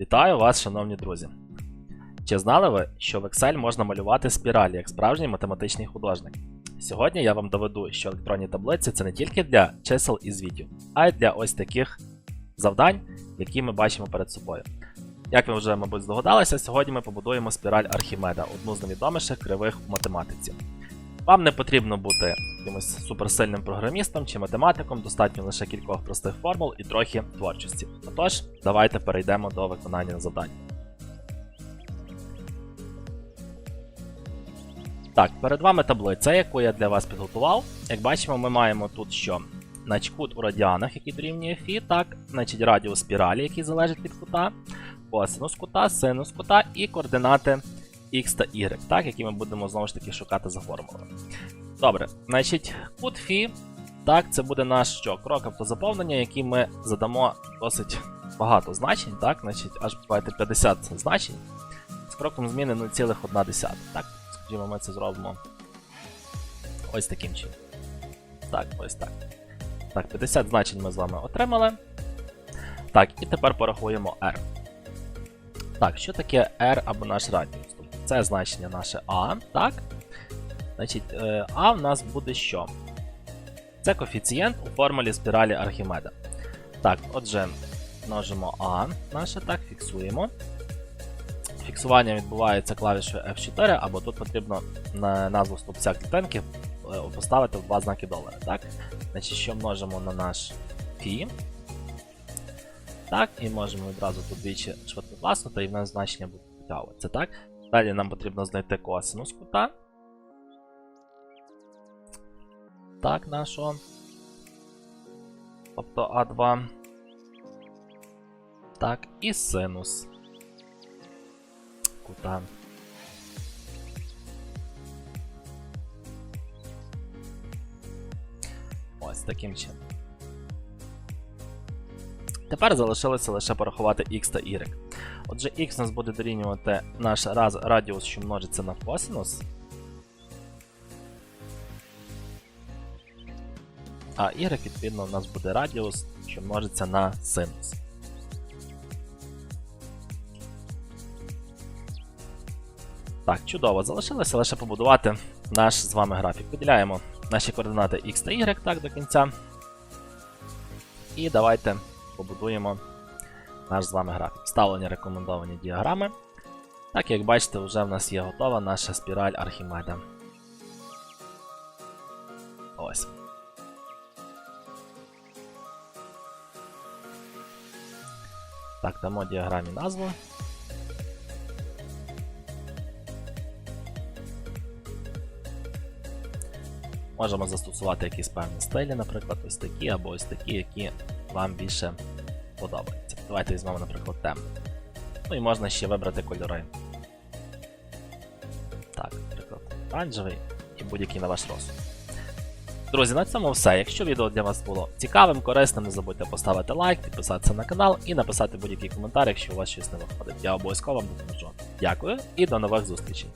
Вітаю вас, шановні друзі! Чи знали ви, що в Excel можна малювати спіралі як справжній математичний художник? Сьогодні я вам доведу, що електронні таблиці це не тільки для чисел і звітів, а й для ось таких завдань, які ми бачимо перед собою. Як ви вже, мабуть, здогадалися, сьогодні ми побудуємо спіраль Архімеда, одну з найвідоміших кривих в математиці. Вам не потрібно бути якимось суперсильним програмістом чи математиком, достатньо лише кількох простих формул і трохи творчості. Отож, давайте перейдемо до виконання завдань. Так, перед вами таблиця, яку я для вас підготував. Як бачимо, ми маємо тут що? Значить, кут у радіанах, який дорівнює фі, так, значить радіус спіралі, який залежить від кута, косинус кута, синус кута і координати x та y, так, які ми будемо знову ж таки шукати за формулою. Добре, значить, кут фі, так, це буде наш що, крок автозаповнення, який ми задамо досить багато значень, так, значить, аж буває 50 значень з кроком зміни 0,1. Так, скажімо, ми це зробимо ось таким чином. Так, ось так. Так, 50 значень ми з вами отримали. Так, і тепер порахуємо R. Так, що таке R або наш радіус? Це значення наше А, так? Значить, е, А в нас буде що? Це коефіцієнт у формулі спіралі Архімеда. Так, отже, множимо А наше, так, фіксуємо. Фіксування відбувається клавішою F4, або тут потрібно на назву стовпця клітинки е, поставити в два знаки долара. Так? Значить, що множимо на наш фі. Так, і можемо відразу тут двічі швидко класнути, і в нас значення буде підтягуватися. Так? Далі нам потрібно знайти косинус кута. Так, нашого. Тобто А2. Так, і синус кута. Ось таким чином. Тепер залишилося лише порахувати x та y. Отже, x нас буде дорівнювати наш раз радіус, що множиться на косинус. А y, відповідно, у нас буде радіус, що множиться на синус. Так, чудово. Залишилося лише побудувати наш з вами графік. Виділяємо наші координати x та y так до кінця. І давайте побудуємо наш з вами графік. Вставлені рекомендовані діаграми. Так, як бачите, вже в нас є готова наша спіраль Архімеда. Ось. Так, дамо діаграмі назву. Можемо застосувати якісь певні стилі, наприклад, ось такі або ось такі, які вам більше подобаються. Давайте візьмемо, наприклад, темний. Ну і можна ще вибрати кольори. Так, наприклад, оранжевий і будь-який на ваш розсуд. Друзі, на цьому все. Якщо відео для вас було цікавим, корисним, не забудьте поставити лайк, підписатися на канал і написати будь-який коментар, якщо у вас щось не виходить. Я обов'язково вам допоможу. Дякую і до нових зустрічей!